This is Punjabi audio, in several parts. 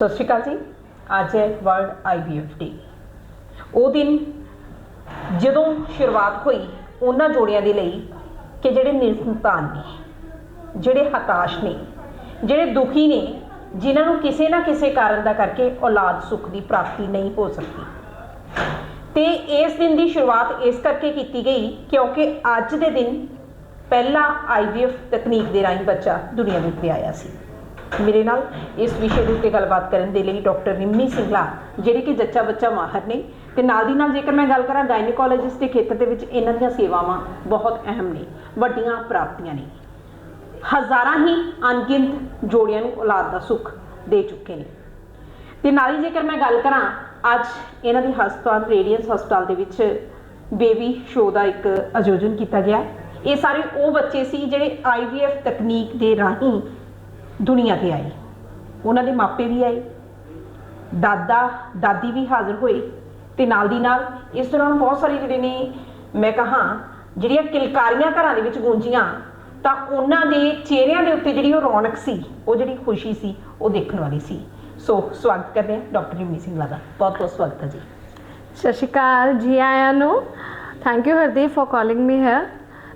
ਸਤਿ ਸ਼੍ਰੀ ਅਕਾਲ ਜੀ। ਅੱਜ ਹੈ ਵਰਲਡ ਆਈਵੀਐਫ ਡੇ। ਉਹ ਦਿਨ ਜਦੋਂ ਸ਼ੁਰੂਆਤ ਹੋਈ ਉਹਨਾਂ ਜੋੜਿਆਂ ਦੇ ਲਈ ਕਿ ਜਿਹੜੇ ਨਿਰਸੰਤਾਨ ਨੇ, ਜਿਹੜੇ ਹਤਾਸ਼ ਨੇ, ਜਿਹੜੇ ਦੁਖੀ ਨੇ, ਜਿਨ੍ਹਾਂ ਨੂੰ ਕਿਸੇ ਨਾ ਕਿਸੇ ਕਾਰਨ ਦਾ ਕਰਕੇ ਔਲਾਦ ਸੁੱਖ ਦੀ ਪ੍ਰਾਪਤੀ ਨਹੀਂ ਹੋ ਸਕਦੀ। ਤੇ ਇਸ ਦਿਨ ਦੀ ਸ਼ੁਰੂਆਤ ਇਸ ਕਰਕੇ ਕੀਤੀ ਗਈ ਕਿਉਂਕਿ ਅੱਜ ਦੇ ਦਿਨ ਪਹਿਲਾ ਆਈਵੀਐਫ ਤਕਨੀਕ ਦੇ ਰਾਹੀਂ ਬੱਚਾ ਦੁਨੀਆ ਦੇ ਉੱਤੇ ਆਇਆ ਸੀ। ਮੇਰੇ ਨਾਲ ਇਸ ਵਿਸ਼ੇ ਦੇ ਉੱਤੇ ਗੱਲਬਾਤ ਕਰਨ ਦੇ ਲਈ ਡਾਕਟਰ ਨਿੰਮੀ ਸਿੰਘਲਾ ਜਿਹੜੇ ਕਿ ਜੱਚਾ ਬੱਚਾ ਮਾਹਰ ਨੇ। ਤੇ ਨਾਲ ਦੀ ਨਾਲ ਜੇਕਰ ਮੈਂ ਗੱਲ ਕਰਾਂ ਗਾਇਨੋਕੋਲੋਜਿਸਟ ਦੇ ਖੇਤਰ ਦੇ ਵਿੱਚ, ਇਹਨਾਂ ਦੀਆਂ ਸੇਵਾਵਾਂ ਬਹੁਤ ਅਹਿਮ ਨੇ, ਵੱਡੀਆਂ ਪ੍ਰਾਪਤੀਆਂ ਨੇ। ਹਜ਼ਾਰਾਂ ਹੀ ਅਣਗਿਣਤ ਜੋੜਿਆਂ ਨੂੰ ਔਲਾਦ ਦਾ ਸੁੱਖ ਦੇ ਚੁੱਕੇ ਨੇ। ਤੇ ਨਾਲ ਹੀ ਜੇਕਰ ਮੈਂ ਗੱਲ ਕਰਾਂ, ਅੱਜ ਇਹਨਾਂ ਦੇ ਹਸਪਤਾਲ, ਰੇਡੀਅੰਸ ਹਸਪਤਾਲ ਦੇ ਵਿੱਚ ਬੇਬੀ ਸ਼ੋਅ ਦਾ ਇੱਕ ਆਯੋਜਨ ਕੀਤਾ ਗਿਆ। ਇਹ ਸਾਰੇ ਉਹ ਬੱਚੇ ਸੀ ਜਿਹੜੇ ਆਈਵੀਐਫ ਤਕਨੀਕ ਦੇ ਰਾਹੀਂ ਦੁਨੀਆ ਤੇ ਆਏ ਉਹਨਾਂ ਦੇ ਮਾਪੇ ਵੀ ਆਏ। ਦਾਦਾ ਦਾਦੀ ਵੀ ਹਾਜ਼ਰ ਹੋਏ ਤੇ ਨਾਲ ਦੀ ਨਾਲ ਇਸ ਦੌਰਾਨ ਬਹੁਤ ਸਾਰੇ ਜਿਹੜੇ ਨੇ ਮੈਂ ਕਹਾਂ ਜਿਹੜੀਆਂ ਕਿਲਕਾਰੀਆਂ ਘਰਾਂ ਦੇ ਵਿੱਚ ਗੂੰਜੀਆਂ ਤਾਂ ਉਹਨਾਂ ਦੇ ਚਿਹਰਿਆਂ ਦੇ ਉੱਤੇ ਜਿਹੜੀ ਉਹ ਰੌਣਕ ਸੀ ਉਹ ਜਿਹੜੀ ਖੁਸ਼ੀ ਸੀ ਉਹ ਦੇਖਣ ਵਾਲੀ ਸੀ। ਸੋ ਸਵਾਗਤ ਕਰਦੇ ਹਾਂ ਡਾਕਟਰ ਨਿਮੀ ਸਿੰਘ ਲਾਦਾ ਬਹੁਤ ਬਹੁਤ ਸਵਾਗਤ ਹੈ ਜੀ। ਸਤਿ ਸ਼੍ਰੀ ਅਕਾਲ ਜੀ ਆਇਆਂ ਨੂੰ। Thank you Hardeep for calling me here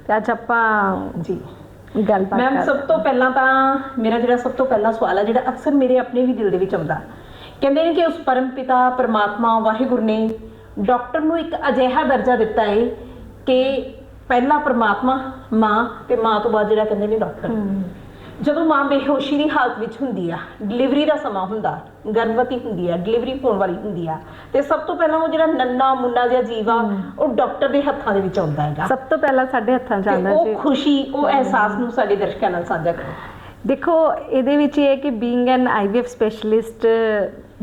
ਤੇ ਅੱਜ ਆਪਾਂ ਜੀ। ਗੱਲਬਾਤ ਮੈਮ ਸਭ ਤੋਂ ਪਹਿਲਾਂ ਤਾਂ ਮੇਰਾ ਜਿਹੜਾ ਸਭ ਤੋਂ ਪਹਿਲਾ ਸਵਾਲ ਹੈ ਜਿਹੜਾ ਅਕਸਰ ਮੇਰੇ ਆਪਣੇ ਵੀ ਦਿਲ ਦੇ ਵਿੱਚ ਆਉਂਦਾ। ਕਹਿੰਦੇ ਨੇ ਕਿ ਉਸ ਪਰਮ ਪਿਤਾ ਪਰਮਾਤਮਾ ਵਾਹਿਗੁਰੂ ਨੇ ਡਾਕਟਰ ਨੂੰ ਇੱਕ ਅਜਿਹਾ ਦਰਜਾ ਦਿੱਤਾ ਹੈ ਕਿ ਪਹਿਲਾ ਪਰਮਾਤਮਾ ਮਾਂ ਤੇ ਮਾਂ ਤੋਂ ਬਾਅਦ ਜਿਹੜਾ ਕਹਿੰਦੇ ਨੇ ਡਾਕਟਰ। ਜਦੋਂ ਮਾਂ ਬੇਹੋਸ਼ੀ ਦੀ ਹਾਲਤ ਵਿੱਚ ਹੁੰਦੀ ਆ ਡਿਲੀਵਰੀ ਦਾ ਸਮਾਂ ਹੁੰਦਾ ਗਰਭਵਤੀ ਹੁੰਦੀ ਆ ਡਿਲੀਵਰੀ ਹੋਣ ਵਾਲੀ ਹੁੰਦੀ ਆ ਤੇ ਸਭ ਤੋਂ ਪਹਿਲਾਂ ਉਹ ਜਿਹੜਾ ਨੰਨਾ ਮੁੰਨਾ ਜਿਹਾ ਜੀਵ ਆ ਉਹ ਡਾਕਟਰ ਦੇ ਹੱਥਾਂ ਦੇ ਵਿੱਚ ਆਉਂਦਾ ਹੈਗਾ। ਸਭ ਤੋਂ ਪਹਿਲਾਂ ਸਾਡੇ ਹੱਥਾਂ 'ਚ ਆਉਂਦਾ ਉਹ ਖੁਸ਼ੀ ਉਹ ਅਹਿਸਾਸ ਨੂੰ ਸਾਡੇ ਦਰਸ਼ਕਾਂ ਨਾਲ ਸਾਂਝਾ ਕਰੋ। ਦੇਖੋ ਇਹਦੇ ਵਿੱਚ ਇਹ ਹੈ ਕਿ ਬੀਇੰਗ ਐਨ ਆਈਵੀਐਫ ਸਪੈਸ਼ਲਿਸਟ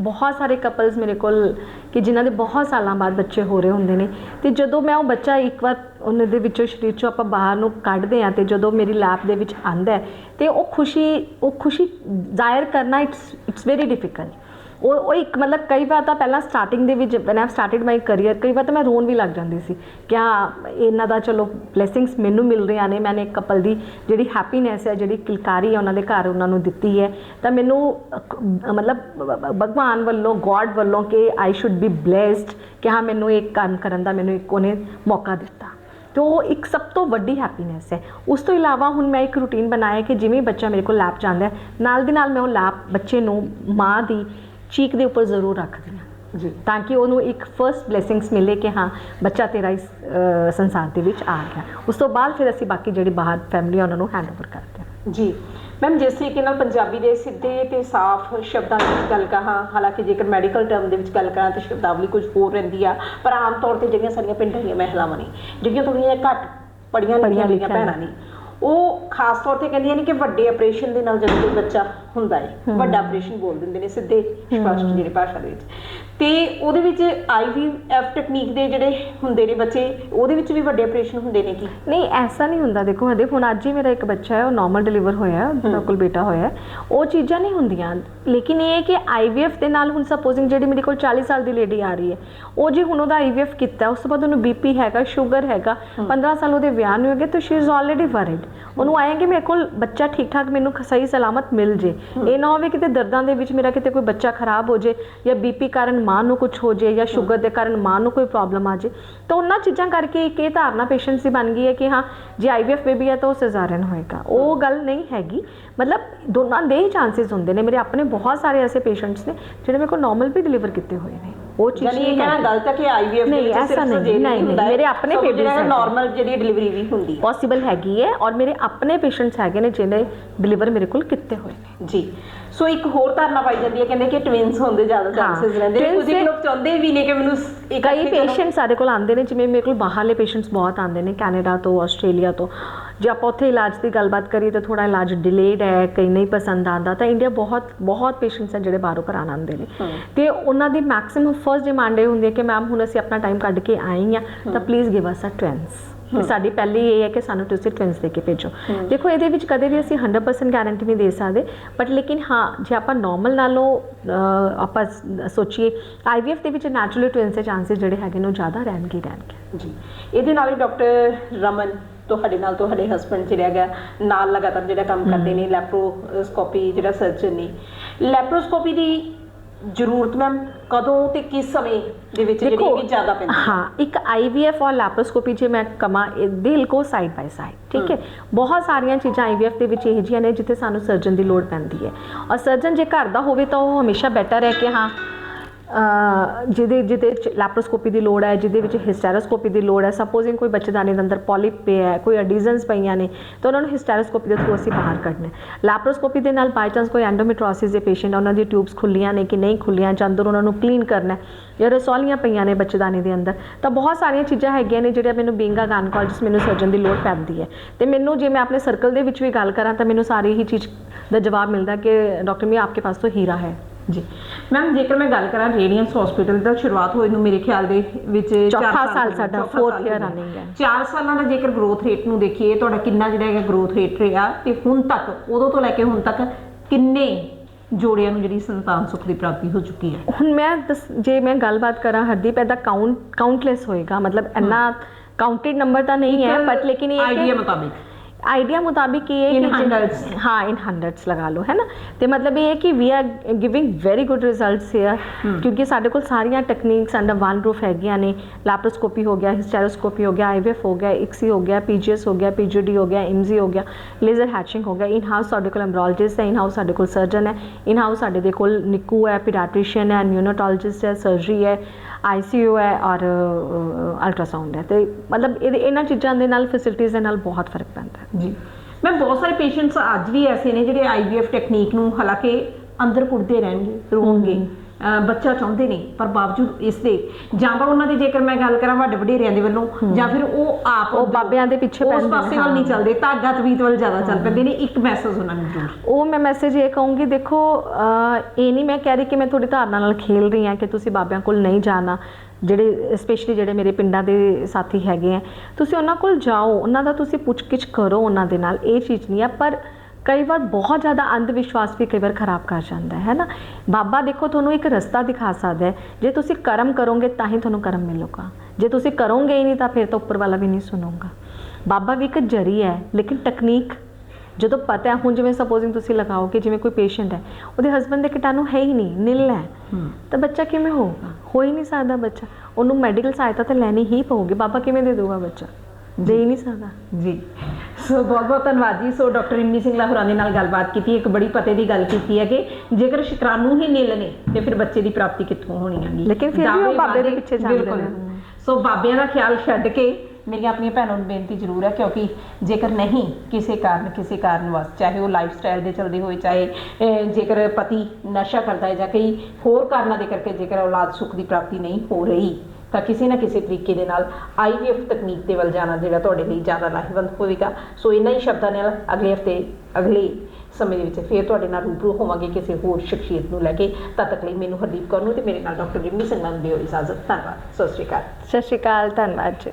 ਬਹੁਤ ਸਾਰੇ ਕਪਲਸ ਮੇਰੇ ਕੋਲ ਕਿ ਜਿਨ੍ਹਾਂ ਦੇ ਬਹੁਤ ਸਾਲਾਂ ਬਾਅਦ ਬੱਚੇ ਹੋ ਰਹੇ ਹੁੰਦੇ ਨੇ। ਤੇ ਜਦੋਂ ਮੈਂ ਉਹ ਬੱਚਾ ਇੱਕ ਵਾਰ ਉਹਨਾਂ ਦੇ ਵਿੱਚੋਂ, ਸਰੀਰ ਚੋਂ ਆਪਾਂ ਬਾਹਰ ਨੂੰ ਕੱਢਦੇ ਆ ਤੇ ਜਦੋਂ ਮੇਰੀ ਲੈਬ ਦੇ ਵਿੱਚ ਆਂਦਾ ਹੈ ਤੇ ਉਹ ਖੁਸ਼ੀ ਉਹ ਖੁਸ਼ੀ ਜ਼ਾਹਿਰ ਕਰਨਾ ਇਟਸ ਇਟਸ ਵੈਰੀ ਡਿਫਿਕਲਟ ਉਹ ਉਹ ਇੱਕ ਮਤਲਬ ਕਈ ਵਾਰ ਤਾਂ ਪਹਿਲਾਂ ਸਟਾਰਟਿੰਗ ਦੇ ਵਿੱਚ when I started my career ਕਈ ਵਾਰ ਤਾਂ ਮੈਂ ਰੋਣ ਵੀ ਲੱਗ ਜਾਂਦੀ ਸੀ ਕਿ ਹਾਂ ਇਹਨਾਂ ਦਾ ਚਲੋ ਬਲੇਸਿੰਗਸ ਮੈਨੂੰ ਮਿਲ ਰਹੀਆਂ ਨੇ, ਮੈਨੇ ਇੱਕ ਕਪਲ ਦੀ ਜਿਹੜੀ ਹੈਪੀਨੈਸ ਹੈ, ਜਿਹੜੀ ਕਿਲਕਾਰੀ ਹੈ ਉਹਨਾਂ ਦੇ ਘਰ ਉਹਨਾਂ ਨੂੰ ਦਿੱਤੀ ਹੈ, ਤਾਂ ਮੈਨੂੰ ਮਤਲਬ ਭਗਵਾਨ ਵੱਲੋਂ ਗੋਡ ਵੱਲੋਂ ਕਿ ਆਈ ਸ਼ੁੱਡ ਬੀ ਬlesed ਕਿ ਹਾਂ, ਮੈਨੂੰ ਇਹ ਕੰਮ ਕਰਨ ਦਾ ਮੈਨੂੰ ਇੱਕ ਉਹਨੇ ਮੌਕਾ ਦਿੱਤਾ। ਤੋ ਉਹ ਇੱਕ ਸਭ ਤੋਂ ਵੱਡੀ ਹੈਪੀਨੈਸ ਹੈ। ਉਸ ਤੋਂ ਇਲਾਵਾ ਹੁਣ ਮੈਂ ਇੱਕ ਰੂਟੀਨ ਬਣਾਇਆ ਕਿ ਜਿਵੇਂ ਬੱਚਾ ਮੇਰੇ ਕੋਲ ਲੈਬ ਜਾਂਦਾ ਹੈ, ਨਾਲ ਦੀ ਨਾਲ ਮੈਂ ਉਹ ਲੈਬ ਬੱਚੇ ਨੂੰ ਮਾਂ ਦੀ ਚੀਕ ਦੇ ਉੱਪਰ ਜ਼ਰੂਰ ਰੱਖਦੀ ਹਾਂ। ਜੀ। ਤਾਂ ਕਿ ਉਹਨੂੰ ਇੱਕ ਫਰਸਟ ਬਲੇਸਿੰਗਸ ਮਿਲੇ ਕਿ ਹਾਂ ਬੱਚਾ ਤੇਰਾ ਇਸ ਸੰਸਾਰ ਦੇ ਵਿੱਚ ਆ ਗਿਆ। ਉਸ ਤੋਂ ਬਾਅਦ ਫਿਰ ਅਸੀਂ ਬਾਕੀ ਜਿਹੜੀ ਬਾਹਰ ਫੈਮਿਲੀ ਉਹਨਾਂ ਨੂੰ ਹੈਂਡਓਵਰ ਕਰਦੇ ਹਾਂ। ਜੀ। ਮੈਮ ਜਿਸ ਤਰੀਕੇ ਨਾਲ ਪੰਜਾਬੀ ਦੇ ਸਿੱਧੇ ਤੇ ਸਾਫ਼ ਸ਼ਬਦਾਂ ਦੇ ਵਿੱਚ ਗੱਲ ਕਹਾਂ ਹਾਲਾਂਕਿ ਜੇਕਰ ਮੈਡੀਕਲ ਟਰਮ ਦੇ ਵਿੱਚ ਗੱਲ ਕਰਾਂ ਤਾਂ ਸ਼ਬਦਾਵਲੀ ਕੁਝ ਹੋਰ ਰਹਿੰਦੀ ਆ ਪਰ ਆਮ ਤੌਰ ਤੇ ਜਿਹੜੀਆਂ ਸਾਡੀਆਂ ਪਿੰਡਾਂ ਦੀਆਂ ਮਹਿਲਾਵਾਂ ਨੇ ਜਿਹੜੀਆਂ ਜਿਹੀਆਂ ਘੱਟ ਪੜੀਆਂ ਲਿਖੀਆਂ ਭੈਣਾਂ ਨੇ ਉਹ ਖਾਸ ਤੌਰ ਤੇ ਕਹਿੰਦੀਆਂ ਨੇ ਕਿ ਵੱਡੇ ਆਪਰੇਸ਼ਨ ਦੇ ਨਾਲ ਜਦੋਂ ਕੋਈ ਬੱਚਾ ਹੁੰਦਾ ਹੈ। ਵੱਡਾ ਆਪਰੇਸ਼ਨ ਬੋਲ ਦਿੰਦੇ ਨੇ ਸਿੱਧੇ ਸਪਸ਼ਟ ਜਿਹੜੀ ਭਾਸ਼ਾ ਦੇ ਵਿੱਚ। ਤੇ ਉਹਦੇ ਵਿੱਚ ਆਈਵੀਐਫ ਟੈਕਨੀਕ ਦੇ ਜਿਹੜੇ ਹੁੰਦੇ ਨੇ ਬੱਚੇ ਉਹਦੇ ਵਿੱਚ ਵੀ ਵੱਡੇ ਆਪਰੇਸ਼ਨ ਹੁੰਦੇ ਨੇ ਕੀ? ਨਹੀਂ ਐਸਾ ਨਹੀਂ ਹੁੰਦਾ। ਦੇਖੋ ਹਦੇ ਹੁਣ ਅੱਜ ਹੀ ਮੇਰਾ ਇੱਕ ਬੱਚਾ ਹੈ ਉਹ ਨਾਰਮਲ ਡਿਲੀਵਰ ਹੋਇਆ ਹੈ ਮੇਰੇ ਕੋਲ ਬੇਟਾ ਹੋਇਆ ਉਹ ਚੀਜ਼ਾਂ ਨਹੀਂ ਹੁੰਦੀਆਂ। ਲੇਕਿਨ ਇਹ ਹੈ ਕਿ ਆਈਵੀਐਫ ਦੇ ਨਾਲ ਹੁਣ ਸਪੋਜ਼ਿੰਗ ਜਿਹੜੀ ਮੇਰੇ ਕੋਲ 40 ਸਾਲ ਦੀ ਲੇਡੀ ਆ ਰਹੀ ਹੈ ਉਹ ਜੇ ਹੁਣ ਉਹਦਾ ਆਈਵੀਐਫ ਕੀਤਾ ਉਸ ਤੋਂ ਬਾਅਦ ਉਹਨੂੰ ਬੀਪੀ ਹੈਗਾ ਸ਼ੂਗਰ ਹੈਗਾ 15 ਸਾਲ ਉਹਦੇ ਵਿਆਹ ਨੂੰ ਹੋ ਗਏ ਤਾਂ ਸ਼ੀ ਇਜ਼ ਆਲਰੇਡੀ ਵਰਿਡ ਉਹਨੂੰ ਆਏ ਕਿ ਮੇਰੇ ਕੋਲ ਬੱਚਾ ਠੀਕ ਠਾਕ ਮੈਨੂੰ ਸਹੀ ਸਲਾਮਤ ਮਿਲ ਜੇ। ਇਹ ਨਾ ਹੋਵੇ ਕਿਤੇ ਦਰਦਾਂ ਦੇ ਵਿੱਚ ਮੇਰਾ ਕਿਤੇ ਕੋਈ ਬੱਚਾ ਖਰਾਬ ਹੋ ਜੇ ਜਾਂ ਬੀਪੀ ਕਾਰਨ ਮਾਂ ਨੂੰ ਕੁਝ ਹੋ ਜੇ ਜਾਂ ਸ਼ੂਗਰ ਦੇ ਕਾਰਨ ਮਾਂ ਨੂੰ ਕੋਈ ਪ੍ਰੋਬਲਮ ਆ ਜੇ ਤਾਂ ਉਹਨਾਂ ਚੀਜ਼ਾਂ ਕਰਕੇ ਇੱਕ ਇਹ ਧਾਰਨਾ ਪੇਸ਼ੈਂਟਸ ਦੀ ਬਣ ਗਈ ਹੈ ਕਿ ਹਾਂ ਜੇ ਆਈਵੀਐਫ ਬੇਬੀ ਹੈ ਤਾਂ ਉਹ ਸਿਜ਼ਾਰੀਅਨ ਹੋਏਗਾ। ਉਹ ਗੱਲ ਨਹੀਂ ਹੈਗੀ। ਮਤਲਬ ਦੋਨਾਂ ਦੇ ਹੀ ਚਾਂਸਸ ਹੁੰਦੇ ਨੇ। ਮੇਰੇ ਆਪਣੇ ਬਹੁਤ ਸਾਰੇ ਐਸੇ ਪੇਸ਼ੈਂਟਸ ਨੇ ਜਿਹੜੇ ਮੇਰੇ ਕੋਲ ਨਾਰਮਲ ਵੀ ਡਿਲੀਵਰ ਕੀਤੇ ਹੋਏ ਨੇ। ਉਹ ਚੀਜ਼ ਯਾਨੀ ਇਹ ਕਹਿਣਾ ਹੈ ਗਲਤ ਹੈ ਕਿ ਆਈਵੀਐਫ ਦੇ ਨਹੀਂ, ਵਿੱਚ ਐਸਾ ਸਿਰਫ ਨਹੀਂ, surgery ਨਹੀਂ, ਹੁੰਦਾ। ਹੈ। ਮੇਰੇ ਆਪਣੇ ਜਿਹੜਾ ਹੈਗੇ। ਨਾਰਮਲ ਜਿਹੜੀ ਡਿਲੀਵਰੀ ਵੀ ਹੁੰਦੀ ਹੈ। ਪੋਸੀਬਲ ਹੈਗੀ ਹੈ ਔਰ ਮੇਰੇ ਆਪਣੇ ਪੇਸ਼ੈਂਟਸ ਹੈਗੇ ਨੇ ਜਿਹਨੇ ਡਿਲੀਵਰ ਮੇਰੇ ਕੋਲ ਕੀਤੇ ਹੋਏ ਨੇ। ਜੀ। ਸੋ ਇੱਕ ਹੋਰ ਧਾਰਨਾ ਪਾਈ ਜਾਂਦੀ ਹੈ ਕਹਿੰਦੇ ਕਿ ਟਵਿਨਸ ਹੋਣ ਦੇ ਜ਼ਿਆਦਾ ਚਾਂਸਸ ਰਹਿੰਦੇ ਨੇ। ਕੁਝ ਲੋਕ ਚਾਹੁੰਦੇ ਵੀ ਨੇ ਕਿ ਮੈਨੂੰ ਇੱਕ ਕਈ ਪੇਸ਼ੈਂਟ ਸਾਡੇ ਕੋਲ ਆਉਂਦੇ ਨੇ ਜਿਵੇਂ ਮੇਰੇ ਕੋਲ ਬਾਹਰਲੇ ਪੇਸ਼ੈਂਟਸ ਬਹੁਤ ਆਉਂਦੇ ਨੇ ਕੈਨੇਡਾ ਤੋਂ ਆਸਟ੍ਰੇਲੀਆ ਤੋਂ। ਜੇ ਆਪਾਂ ਉੱਥੇ ਇਲਾਜ ਦੀ ਗੱਲਬਾਤ ਕਰੀਏ ਤਾਂ ਥੋੜਾ ਇਲਾਜ ਡਿਲੇਡ ਹੈ ਕਈ ਨਹੀਂ ਪਸੰਦ ਆਉਂਦਾ ਤਾਂ ਇੰਡੀਆ ਬਹੁਤ ਬਹੁਤ ਪੇਸ਼ੈਂਟਸ ਹੈ ਜਿਹੜੇ ਬਾਹਰੋਂ ਕਰਾਉਣ ਆਉਂਦੇ ਨੇ। ਤੇ ਉਹਨਾਂ ਦੀ ਮੈਕਸਿਮਮ ਫਰਸਟ ਡਿਮਾਂਡ ਇਹ ਹੁੰਦੀ ਹੈ ਕਿ ਮੈਮ ਹੁਣ ਅਸੀਂ ਆਪਣਾ ਟਾਈਮ ਕੱਢ ਕੇ ਆਏ ਹਾਂ ਤਾਂ please give us a twins ਕਿ ਸਾਡੀ ਪਹਿਲੀ ਇਹ ਹੈ ਕਿ ਸਾਨੂੰ ਤੁਸੀਂ ਟਵਿਨਸ ਦੇ ਕੇ ਭੇਜੋ। ਦੇਖੋ ਇਹਦੇ ਵਿੱਚ ਕਦੇ ਵੀ ਅਸੀਂ 100% ਗਾਰੰਟੀ ਨਹੀਂ ਦੇ ਸਕਦੇ ਬਟ ਲੇਕਿਨ ਹਾਂ ਜੇ ਆਪਾਂ ਨਾਰਮਲ ਨਾਲੋਂ ਆਪਾਂ ਸੋਚੀਏ ਆਈਵੀਐਫ ਦੇ ਵਿੱਚ ਨੈਚੁਰਲੀ ਟਵਿਨਸ ਦੇ ਚਾਂਸਸ ਜਿਹੜੇ ਹੈਗੇ ਨੇ ਉਹ ਜ਼ਿਆਦਾ ਰਹਿਣਗੇ ਰਹਿਣਗੇ। ਜੀ। ਇਹਦੇ ਨਾਲ ਹੀ ਡਾਕਟਰ ਰਮਨ ਤੁਹਾਡੇ ਨਾਲ ਤੁਹਾਡੇ ਹਸਬੰਡ ਜਿਹੜਾ ਹੈਗਾ ਨਾਲ ਲਗਾਤਾਰ ਜਿਹੜਾ ਕੰਮ ਕਰਦੇ ਨੇ ਲੈਪਰੋਸਕੋਪੀ ਜਿਹੜਾ ਸਰਜਨ ਨੇ। ਲੈਪਰੋਸਕੋਪੀ ਦੀ ਜ਼ਰੂਰਤ ਮੈਮ ਕਦੋਂ ਤੇ ਕਿਸ ਸਮੇਂ ਦੇ ਵਿੱਚ ਜਿਹੜੀ ਕਿ ਜ਼ਿਆਦਾ ਪੈਂਦੀ ਹੈ? ਹਾਂ ਇੱਕ ਆਈਵੀਐਫ ਔਰ ਲੈਪਰੋਸਕੋਪੀ ਜੇ ਮੈਂ ਕਮਾ ਦਿਲ ਕੋ ਸਾਈਡ ਬਾਈ ਸਾਈਡ ਠੀਕ ਹੈ? ਬਹੁਤ ਸਾਰੀਆਂ ਚੀਜ਼ਾਂ ਆਈਵੀਐਫ ਦੇ ਵਿੱਚ ਇਹੋ ਜਿਹੀਆਂ ਨੇ ਜਿੱਥੇ ਸਾਨੂੰ ਸਰਜਨ ਦੀ ਲੋੜ ਪੈਂਦੀ ਹੈ। ਔਰ ਸਰਜਨ ਜੇ ਘਰ ਦਾ ਹੋਵੇ ਤਾਂ ਉਹ ਹਮੇਸ਼ਾ ਬੈਟਰ ਹੈ ਕਿ ਹਾਂ ਜਿਹਦੇ ਜਿਹਦੇ ਚ ਲੈਪਰੋਸਕੋਪੀ ਦੀ ਲੋੜ ਹੈ, ਜਿਹਦੇ ਵਿੱਚ ਹਿਸਟੈਰੋਸਕੋਪੀ ਦੀ ਲੋੜ ਹੈ ਸਪੋਜ਼ਿੰਗ ਕੋਈ ਬੱਚੇਦਾਨੀ ਦੇ ਅੰਦਰ ਪੋਲਿਪ ਪਿਆ ਹੈ, ਕੋਈ ਐਡੀਜ਼ਨਸ ਪਈਆਂ ਨੇ, ਤਾਂ ਉਹਨਾਂ ਨੂੰ ਹਿਸਟੈਰੋਸਕੋਪੀ ਦੇ ਥਰੂ ਅਸੀਂ ਬਾਹਰ ਕੱਢਣਾ ਲੈਪਰੋਸਕੋਪੀ ਦੇ ਨਾਲ ਬਾਈ ਚਾਂਸ ਕੋਈ ਐਂਡੋਮੈਟ੍ਰੋਸਿਸ ਦੇ ਪੇਸ਼ੈਂਟ ਉਹਨਾਂ ਦੀ ਟਿਊਬਸ ਖੁੱਲੀਆਂ ਨੇ ਕਿ ਨਹੀਂ ਖੁੱਲੀਆਂ ਜਾਂ ਅੰਦਰ ਉਹਨਾਂ ਨੂੰ ਕਲੀਨ ਕਰਨਾ ਜਾਂ ਰਸੌਲੀਆਂ ਪਈਆਂ ਨੇ ਬੱਚੇਦਾਨੀ ਦੇ ਅੰਦਰ, ਤਾਂ ਬਹੁਤ ਸਾਰੀਆਂ ਚੀਜ਼ਾਂ ਹੈਗੀਆਂ ਨੇ ਜਿਹੜੀਆਂ ਮੈਨੂੰ ਬੀਂਗ ਅ ਗਾਇਨਕੋਲੋਜਿਸਟ ਮੈਨੂੰ ਸਰਜਨ ਦੀ ਲੋੜ ਪੈਂਦੀ ਹੈ। ਤੇ ਮੈਨੂੰ ਜੇ ਮੈਂ ਆਪਣੇ ਸਰਕਲ ਦੇ ਵਿੱਚ ਵੀ ਗੱਲ ਕਰਾਂ, ਤਾਂ ਮੈਨੂੰ ਸਾਰੀ ਹੀ ਚੀਜ਼ ਦਾ ਜਵਾਬ ਮਿਲਦਾ ਕਿ ਡਾਕਟਰ ਮੀ, ਆਪਕੇ ਪਾਸ ਤੋਂ ਹੀਰਾ ਹੈ। ਜੀ। ਮੈਮ ਜੇਕਰ ਮੈਂ ਗੱਲ ਕਰਾਂ ਰੇਡੀਅੰਸ ਹਸਪੀਟਲ ਦਾ ਸ਼ੁਰੂਆਤ ਹੋਈ ਨੂੰ ਮੇਰੇ ਖਿਆਲ ਦੇ ਵਿੱਚ ਚੌਥਾ ਚਾਰ ਸਾਲ ਸਾਡਾ, ਚੌਥਾ fourth ਸਾਲ year ਹੋ ਗਿਆ। running ਹੈ। ਚਾਰ ਸਾਲਾਂ ਦਾ ਜੇਕਰ ਗਰੋਥ ਰੇਟ ਨੂੰ ਦੇਖੀਏ ਤੁਹਾਡਾ ਕਿੰਨਾ ਜਿਹੜਾ ਹੈਗਾ ਗਰੋਥ ਰੇਟ ਰਿਹਾ ਤੇ ਹੁਣ ਤੱਕ ਉਦੋਂ ਤੋਂ ਲੈ ਕੇ ਹੁਣ ਤੱਕ ਕਿੰਨੇ ਜੋੜਿਆਂ ਨੂੰ ਜਿਹੜੀ ਸੰਤਾਨ ਸੁੱਖ ਦੀ ਪ੍ਰਾਪਤੀ ਹੋ ਚੁੱਕੀ ਹੈ? ਹੁਣ ਮੈਂ ਦੱਸ- ਜੇ ਮੈਂ ਗੱਲਬਾਤ ਕਰਾਂ ਹਰਦੀਪ ਇਹਦਾ ਕਾਊਂਟ ਕਾਊਂਟਲੈਸ ਹੋਏਗਾ। ਮਤਲਬ ਇੰਨਾ ਕਾਊਂਟਡ ਨੰਬਰ ਤਾਂ ਨਹੀਂ ਹੈ ਬਟ ਲੇਕਿਨ ਇਹ ਆਈਡੀਆ ਕਿ ਮੁਤਾਬਿਕ। ਆਈਡੀਆ ਮੁਤਾਬਿਕ ਇਹ ਹੈ ਕਿ hundreds. ਹਾਂ ਇਨ ਹੰਡਰਡਸ ਲਗਾ ਲਓ ਹੈ ਨਾ ਤੇ ਮਤਲਬ ਇਹ ਹੈ ਕਿ we are giving very good results here ਕਿਉਂਕਿ ਸਾਡੇ ਕੋਲ ਸਾਰੀਆਂ ਟੈਕਨੀਕਸ ਅੰਡਰ ਵਨ ਰੂਫ ਹੈਗੀਆਂ ਨੇ ਲੈਪਰੋਸਕੋਪੀ ਹੋ ਗਿਆ ਹਿਸਟੈਰੋਸਕੋਪੀ ਹੋ ਗਿਆ ਆਈਵੀਐਫ ਹੋ ਗਿਆ ਇਕਸੀ ਹੋ ਗਿਆ ਪੀਜੀਐਸ ਹੋ ਗਿਆ ਪੀਜੀਡੀ ਹੋ ਗਿਆ ਇਮਜ਼ੀ ਹੋ ਗਿਆ ਲੇਜ਼ਰ ਹੈਚਿੰਗ ਹੋ ਗਿਆ ਇਨ ਹਾਊਸ ਸਾਡੇ ਕੋਲ ਐਮਬ੍ਰੋਲੋਜਿਸਟ ਹੈ ਇਨ ਹਾਊਸ ਸਾਡੇ ਕੋਲ ਸਰਜਨ ਹੈ ਇਨ ਹਾਊਸ ਸਾਡੇ ਦੇ ਕੋਲ ਨਿਕੂ ਹੈ ਪੀਡੀਆਟ੍ਰੀਸ਼ੀਅਨ ਹੈ ਨਿਊਨੋਟੋਲੋਜਿਸਟ ਹੈ ਸਰਜਰੀ ਹੈ ਆਈਸੀਯੂ ਹੈ ਔਰ ਅਲਟਰਾਸਾਊਂਡ ਹੈ। ਤੇ ਮਤਲਬ ਇਹਦੇ ਇਹਨਾਂ ਚੀਜ਼ਾਂ ਦੇ ਨਾਲ ਫੈਸਿਲਿਟੀਜ਼ ਦੇ ਨਾਲ ਬਹੁਤ ਫ਼ਰਕ ਪੈਂਦਾ ਹੈ। ਜੀ। ਮੈਂ ਬਹੁਤ ਸਾਰੇ ਪੇਸ਼ੈਂਟਸ ਅੱਜ ਵੀ ਐਸੇ ਨੇ ਜਿਹੜੇ ਆਈਵੀਐਫ ਟੈਕਨੀਕ ਨੂੰ ਹਾਲਾਂਕਿ ਅੰਦਰ ਕੁੱਟਦੇ ਰਹਿਣਗੇ ਰੋਣਗੇ। ਬੱਚਾ ਚਾਹੁੰਦੇ ਨੇ ਪਰ ਬਾਵਜੂਦ ਇਸ ਦੇ ਜਾਂ ਤਾਂ ਉਹਨਾਂ ਦੀ ਜੇਕਰ ਮੈਂ ਗੱਲ ਕਰਾਂ ਵੱਡੇ ਵਡੇਰਿਆਂ ਦੇ ਵੱਲੋਂ ਜਾਂ ਫਿਰ ਉਹ ਆਪ ਉਹ ਬਾਬਿਆਂ ਦੇ ਪਿੱਛੇ ਉਸ ਪੈਂਦੇ ਨੇ, ਪਾਸੇ ਵੱਲ ਨਹੀਂ। ਚੱਲਦੇ ਧਾਗਾ ਤਵੀਤ ਵੱਲ ਜ਼ਿਆਦਾ ਚੱਲ ਪੈਂਦੇ ਨੇ ਇੱਕ ਮੈਸੇਜ ਉਹਨਾਂ ਨੂੰ ਜ਼ਰੂਰ। ਉਹ ਮੈਂ ਮੈਸੇਜ ਇਹ ਕਹੂੰਗੀ ਦੇਖੋ ਇਹ ਨਹੀਂ ਮੈਂ ਕਹਿ ਰਹੀ ਕਿ ਮੈਂ ਤੁਹਾਡੀ ਧਾਰਨਾ ਨਾਲ ਖੇਲ ਰਹੀ ਹਾਂ ਕਿ ਤੁਸੀਂ ਬਾਬਿਆਂ ਕੋਲ ਨਹੀਂ ਜਾਣਾ ਜਿਹੜੇ ਸਪੈਸ਼ਲੀ ਜਿਹੜੇ ਮੇਰੇ ਪਿੰਡਾਂ ਦੇ ਸਾਥੀ ਹੈਗੇ ਆ। ਤੁਸੀਂ ਉਹਨਾਂ ਕੋਲ ਜਾਓ ਉਹਨਾਂ ਦਾ ਤੁਸੀਂ ਪੁੱਛ-ਗਿੱਛ ਕਰੋ ਉਹਨਾਂ ਦੇ ਨਾਲ ਇਹ ਚੀਜ਼ ਨਹੀਂ ਆ ਪਰ ਕਈ ਵਾਰ ਬਹੁਤ ਜ਼ਿਆਦਾ ਅੰਧ ਵਿਸ਼ਵਾਸ ਵੀ ਕਈ ਵਾਰ ਖਰਾਬ ਕਰ ਜਾਂਦਾ ਹੈ ਨਾ? ਬਾਬਾ ਦੇਖੋ ਤੁਹਾਨੂੰ ਇੱਕ ਰਸਤਾ ਦਿਖਾ ਸਕਦਾ ਹੈ। ਜੇ ਤੁਸੀਂ ਕਰਮ ਕਰੋਗੇ ਤਾਂ ਹੀ ਤੁਹਾਨੂੰ ਕਰਮ ਮਿਲੂਗਾ। ਜੇ ਤੁਸੀਂ ਕਰੋਗੇ ਹੀ ਨਹੀਂ ਤਾਂ ਫਿਰ ਤਾਂ ਉੱਪਰ ਵਾਲਾ ਵੀ ਨਹੀਂ ਸੁਣੂਗਾ। ਬਾਬਾ ਵੀ ਇੱਕ ਜਰੀ ਹੈ ਲੇਕਿਨ ਟੈਕਨੀਕ ਜਦੋਂ ਪਤਾ ਹੈ ਹੁਣ ਜਿਵੇਂ ਸਪੋਜ਼ਿੰਗ ਤੁਸੀਂ ਲਗਾਓ ਕਿ ਜਿਵੇਂ ਕੋਈ ਪੇਸ਼ੈਂਟ ਹੈ ਉਹਦੇ ਹਸਬੰਡ ਦੇ ਕੀਟਾਣੂ ਹੈ ਹੀ ਨਹੀਂ ਨਿਲ ਹੈ। ਤਾਂ ਬੱਚਾ ਕਿਵੇਂ ਹੋਊਗਾ? ਹੋ ਹੀ ਨਹੀਂ ਸਕਦਾ ਬੱਚਾ। ਉਹਨੂੰ ਮੈਡੀਕਲ ਸਹਾਇਤਾ ਤਾਂ ਲੈਣੀ ਹੀ ਪਊਗੀ। ਬਾਬਾ ਕਿਵੇਂ ਦੇ ਦੇਊਗਾ ਬੱਚਾ? ਦੇ ਹੀ ਨਹੀਂ ਸਕਦਾ। ਜੀ। ਸੋ ਬਹੁਤ ਬਹੁਤ ਧੰਨਵਾਦ ਜੀ ਸੋ ਡਾਕਟਰ ਇੰਨੀ ਸਿੰਘ ਲਾਹੌਰਾਂ ਦੇ ਨਾਲ ਗੱਲਬਾਤ ਕੀਤੀ ਇੱਕ ਬੜੀ ਪਤੇ ਦੀ ਗੱਲ ਕੀਤੀ ਹੈ ਕਿ ਜੇਕਰ ਸ਼ੁਕਰਾਣੂ ਹੀ ਨਿਲ ਨੇ ਤੇ ਫਿਰ ਬੱਚੇ ਦੀ ਪ੍ਰਾਪਤੀ ਕਿੱਥੋਂ ਹੋਣੀ ਹੈਗੀ ਲੇਕਿਨ ਫਿਰ ਵੀ ਉਹ ਬਾਬੇ ਦੇ ਪਿੱਛੇ ਜਾਂਦੇ। ਨੇ। ਸੋ ਬਾਬਿਆਂ ਦਾ ਖਿਆਲ ਛੱਡ ਕੇ ਮੇਰੀਆਂ ਆਪਣੀਆਂ ਭੈਣਾਂ ਨੂੰ ਬੇਨਤੀ ਜ਼ਰੂਰ ਹੈ ਕਿਉਂਕਿ ਜੇਕਰ ਨਹੀਂ ਕਿਸੇ ਕਾਰਨ ਕਿਸੇ ਕਾਰਨ ਵਾਸ ਚਾਹੇ ਉਹ ਲਾਈਫ ਸਟਾਈਲ ਦੇ ਚਲਦੇ ਹੋਏ ਚਾਹੇ ਜੇਕਰ ਪਤੀ ਨਸ਼ਾ ਕਰਦਾ ਹੈ ਜਾਂ ਕਈ ਹੋਰ ਕਾਰਨਾਂ ਦੇ ਕਰਕੇ ਜੇਕਰ ਔਲਾਦ ਸੁੱਖ ਦੀ ਪ੍ਰਾਪਤੀ ਨਹੀਂ ਹੋ ਰਹੀ ਤਾਂ ਕਿਸੇ ਨਾ ਕਿਸੇ ਤਰੀਕੇ ਦੇ ਨਾਲ ਆਈਵੀਐਫ ਤਕਨੀਕ ਦੇ ਵੱਲ ਜਾਣਾ ਜਿਹੜਾ ਤੁਹਾਡੇ ਲਈ ਜ਼ਿਆਦਾ ਲਾਹੇਵੰਦ ਹੋਵੇਗਾ। ਸੋ ਇਨ੍ਹਾਂ ਹੀ ਸ਼ਬਦਾਂ ਨਾਲ ਅਗਲੇ ਹਫ਼ਤੇ, ਅਗਲੇ ਸਮੇਂ ਦੇ ਵਿੱਚ ਫੇਰ ਤੁਹਾਡੇ ਨਾਲ ਰੂਬਰੂ ਹੋਵਾਂਗੇ ਕਿਸੇ ਹੋਰ ਸ਼ਖਸੀਅਤ ਨੂੰ ਲੈ ਕੇ। ਤਦ ਤੱਕ ਲਈ ਮੈਨੂੰ ਹਰਦੀਪ ਕੌਰ ਨੂੰ ਤੇ ਮੇਰੇ ਨਾਲ ਡਾਕਟਰ ਰਿਮੀ ਸਿੰਘ ਨੂੰ ਦਿਓ ਇਜਾਜ਼ਤ। ਧੰਨਵਾਦ। ਸਤਿ ਸ਼੍ਰੀ ਅਕਾਲ। ਸਤਿ ਸ਼੍ਰੀ ਅਕਾਲ। ਧੰਨਵਾਦ ਜੀ।